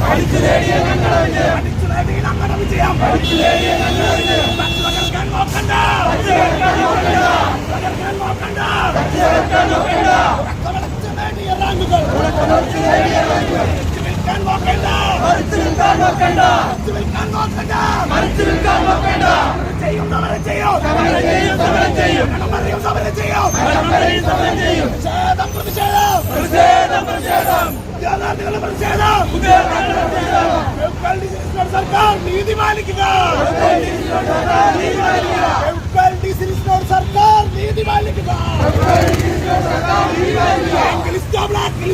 പഠിച്ചു നേടിയ ഞങ്ങളുടെ വിജയം പഠിച്ചു നേടിയ ഞങ്ങളുടെ വിജയം പഠിച്ചു നേടിയ ഞങ്ങളുടെ വിജയം പകർക്കാൻ നോക്കണ്ട പകർക്കാൻ നോക്കണ്ട പകർക്കാൻ നോക്കണ്ട സർക്കാർ നീതി പാലിക്കുക സർക്കാർ നീതി പാലിക്കുക ബ്ലാക്ക്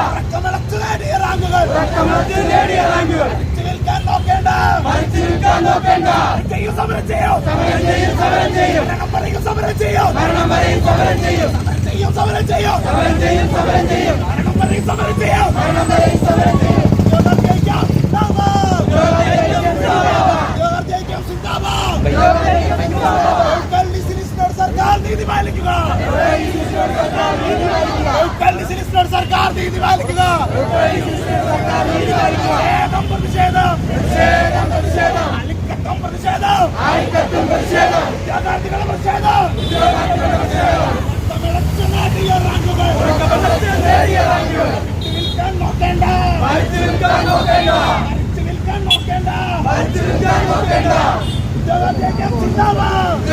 വിൽക്കാൻ നോക്കേണ്ട ചെയ്യും സമരം ചെയ്യും മരണം പറയും സമരം ചെയ്യും സമരം ചെയ്യും സമരം ചെയ്യും മരണം പറയും സമരം ചെയ്യും ഉദ്യോഗാർത്ഥിയേക്കാം സിന്ദാബാദ്. ഉദ്യോഗാർത്ഥിയേക്കാം സിന്ദാബാദ്. ലോക്കൽ ലിസ്റ്റിനർ സർക്കാർ നീതി പാലിക്കുക സർക്കാർ നീതി പാലിക്കുക പ്രതിഷേധം പ്രതിഷേധം അലിക്കത്തം പ്രതിഷേധം ഉദ്യോഗാർത്ഥികളുടെ പ്രതിഷേധം. തമിഴച്ച് നേടിയ റാങ്കുകൾ വിൽക്കാൻ നോക്കേണ്ട മരിച്ചു വിൽക്കാൻ നോക്കേണ്ട ജനാധിപത്യം സിന്ദാബാദ്